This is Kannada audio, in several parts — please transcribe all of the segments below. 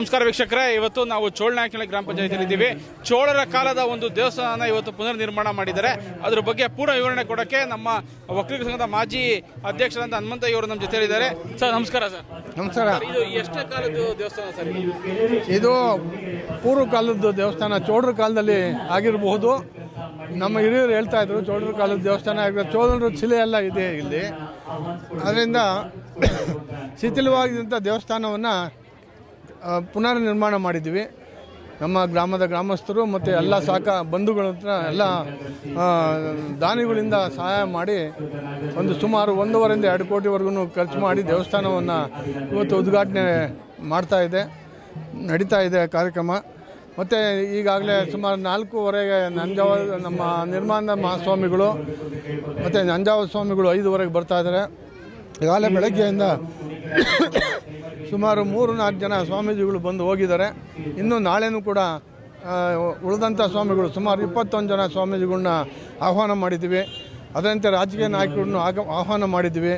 ನಮಸ್ಕಾರ ವೀಕ್ಷಕರೇ. ಇವತ್ತು ನಾವು ಚೋಳನಾಯಕನಹಳ್ಳಿ ಗ್ರಾಮ ಪಂಚಾಯತಿಯಲ್ಲಿ ಇದ್ದೀವಿ. ಚೋಳರ ಕಾಲದ ಒಂದು ದೇವಸ್ಥಾನ ಇವತ್ತು ಪುನರ್ ನಿರ್ಮಾಣ ಮಾಡಿದ್ದಾರೆ. ಅದ್ರ ಬಗ್ಗೆ ಪೂರ್ಣ ವಿವರಣೆ ಕೊಡೋಕ್ಕೆ ನಮ್ಮ ವಕೀಲ ಸಂಘದ ಮಾಜಿ ಅಧ್ಯಕ್ಷರಾದ ಹನುಮಂತಯ್ಯ ಅವರು ನಮ್ಮ ಜೊತೆ ಇದ್ದಾರೆ ಸರ್ ನಮಸ್ಕಾರ ಸರ್. ನಮಸ್ಕಾರ. ಇದು ಎಷ್ಟೇ ಕಾಲದ ದೇವಸ್ಥಾನ ಸರ್ ಇದು? ಇದು ಪೂರ್ವ ಕಾಲದ ದೇವಸ್ಥಾನ ಚೋಳರ ಕಾಲದಲ್ಲಿ ಆಗಿರಬಹುದು. ನಮ್ಮ ಹಿರಿಯರು ಹೇಳ್ತಾ ಇದ್ರು ಚೋಳರ ಕಾಲದ ದೇವಸ್ಥಾನ ಆಗಿರೋ ಚೋಳರ ಶಿಲೆ ಎಲ್ಲ ಇದೆ ಇಲ್ಲಿ. ಅದರಿಂದ ಶಿಥಿಲವಾಗಿದ್ದಂಥ ದೇವಸ್ಥಾನವನ್ನು ಪುನರ್ ನಿರ್ಮಾಣ ಮಾಡಿದ್ವಿ ನಮ್ಮ ಗ್ರಾಮದ ಗ್ರಾಮಸ್ಥರು ಮತ್ತು ಎಲ್ಲ ಸಾಕ ಬಂಧುಗಳ ಹತ್ರ ಎಲ್ಲ ದಾನಿಗಳಿಂದ ಸಹಾಯ ಮಾಡಿ ಒಂದು ಸುಮಾರು ಒಂದೂವರೆಯಿಂದ ಎರಡು ಕೋಟಿವರೆಗೂ ಖರ್ಚು ಮಾಡಿ ದೇವಸ್ಥಾನವನ್ನು ಇವತ್ತು ಉದ್ಘಾಟನೆ ಮಾಡ್ತಾ ಇದೆ, ನಡೀತಾ ಇದೆ ಕಾರ್ಯಕ್ರಮ. ಮತ್ತು ಈಗಾಗಲೇ ಸುಮಾರು ನಾಲ್ಕೂವರೆಗೆ ನಂಜಾವ ನಮ್ಮ ನಿರ್ಮಾಣ ಮಹಾಸ್ವಾಮಿಗಳು, ಮತ್ತು ನಂಜಾವ ಸ್ವಾಮಿಗಳು ಐದುವರೆಗೆ ಬರ್ತಾ ಇದ್ದಾರೆ ಈಗಾಗಲೇ ಬೆಳಗ್ಗೆಯಿಂದ ಸುಮಾರು ಮೂರು ನಾಲ್ಕು ಜನ ಸ್ವಾಮೀಜಿಗಳು ಬಂದು ಹೋಗಿದ್ದಾರೆ. ಇನ್ನು ನಾಳೆನೂ ಕೂಡ ಉಳಿದಂಥ ಸ್ವಾಮಿಗಳು ಸುಮಾರು ಇಪ್ಪತ್ತೊಂದು ಜನ ಸ್ವಾಮೀಜಿಗಳನ್ನ ಆಹ್ವಾನ ಮಾಡಿದ್ದೀವಿ ಅದರಂತೆ ರಾಜಕೀಯ ನಾಯಕರನ್ನು ಆಗ, ಆಹ್ವಾನ ಮಾಡಿದ್ದೀವಿ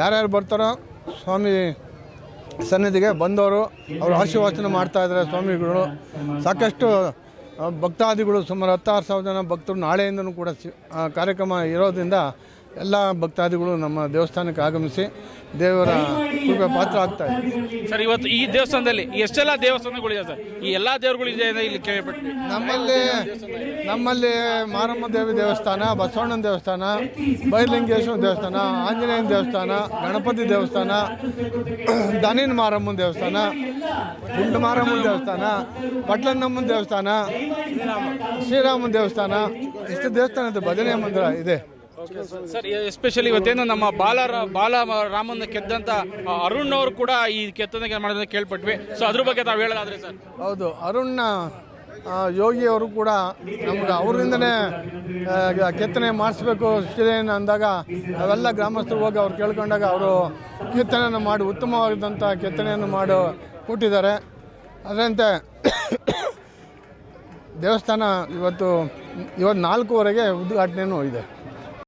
ಯಾರ್ಯಾರು ಬರ್ತಾರೋ ಸ್ವಾಮಿ ಸನ್ನಿಧಿಗೆ ಬಂದವರು, ಅವರು ಆಶೀರ್ವಚನ ಮಾಡ್ತಾ ಇದ್ದಾರೆ ಸ್ವಾಮಿಗಳು. ಸಾಕಷ್ಟು ಭಕ್ತಾದಿಗಳು ಸುಮಾರು ಹತ್ತಾರು ಸಾವಿರ ಜನ ಭಕ್ತರು ನಾಳೆಯಿಂದನೂ ಕೂಡ ಕಾರ್ಯಕ್ರಮ ಇರೋದ್ರಿಂದ ಎಲ್ಲ ಭಕ್ತಾದಿಗಳು ನಮ್ಮ ದೇವಸ್ಥಾನಕ್ಕೆ ಆಗಮಿಸಿ ದೇವರ ಕೃಪೆ ಪಾತ್ರ ಆಗ್ತಾ ಇದೆ. ಸರ್ ಇವತ್ತು ಈ ದೇವಸ್ಥಾನದಲ್ಲಿ ಎಷ್ಟೆಲ್ಲ ದೇವಸ್ಥಾನಗಳಿದೆ ಸರ್? ಈ ಎಲ್ಲ ದೇವರುಗಳಿದೆ ಅಂತ ಇಲ್ಲಿ ಕೇಳಿಬಿಟ್ಟು ನಮ್ಮಲ್ಲಿ ನಮ್ಮಲ್ಲಿ ಮಾರಮ್ಮ ದೇವಿ ದೇವಸ್ಥಾನ ಬಸವಣ್ಣನ ದೇವಸ್ಥಾನ ಬೈಲಿಂಗೇಶ್ವರ ದೇವಸ್ಥಾನ ಆಂಜನೇಯನ ದೇವಸ್ಥಾನ ಗಣಪತಿ ದೇವಸ್ಥಾನ ದನಿನ್ ಮಾರಮ್ಮನ ದೇವಸ್ಥಾನ ಗುಂಡು ಮಾರಮ್ಮನ ದೇವಸ್ಥಾನ ಪಟ್ಲನ್ನಮ್ಮನ ದೇವಸ್ಥಾನ ಶ್ರೀರಾಮನ ದೇವಸ್ಥಾನ ಇಷ್ಟು ದೇವಸ್ಥಾನ ಇದೆ ಭಜನೆ ಮಂದಿರ ಇದೆ. ಸರ್ ಎಸ್ಪೆಷಲಿ ಇವತ್ತೇನು ನಮ್ಮ ಬಾಲ ಬಾಲ ರಾಮನ ಕೆದ್ದಂತ ಅರುಣ್ ಅವರು ಕೂಡ ಈ ಕೆತ್ತನೆ ಮಾಡೋದನ್ನ ಕೇಳ್ಪಟ್ವಿ. ಸೊ ಅದ್ರ ಬಗ್ಗೆ ತಾವು ಹೇಳೋದಾದ್ರೆ ಸರ್. ಹೌದು ಅರುಣ್ನ ಆ, ಯೋಗಿ ಅವರು ಕೂಡ ನಮ್ಗೆ ಅವರಿಂದನೇ ಕೆತ್ತನೆ ಮಾಡಿಸ್ಬೇಕು ಶಿಲೆಯನ್ನು ಅಂದಾಗ ನಾವೆಲ್ಲ ಗ್ರಾಮಸ್ಥರು ಹೋಗಿ ಅವ್ರು ಕೇಳ್ಕೊಂಡಾಗ ಅವರು ಕೆತ್ತನೆಯನ್ನು ಮಾಡಿ ಉತ್ತಮವಾದಂಥ ಕೆತ್ತನೆಯನ್ನು ಮಾಡಿ ಕೊಟ್ಟಿದ್ದಾರೆ. ಅದರಂತೆ ದೇವಸ್ಥಾನ ಇವತ್ತು ಇವತ್ತು ನಾಲ್ಕೂವರೆಗೆ ಉದ್ಘಾಟನೆಯೂ ಇದೆ.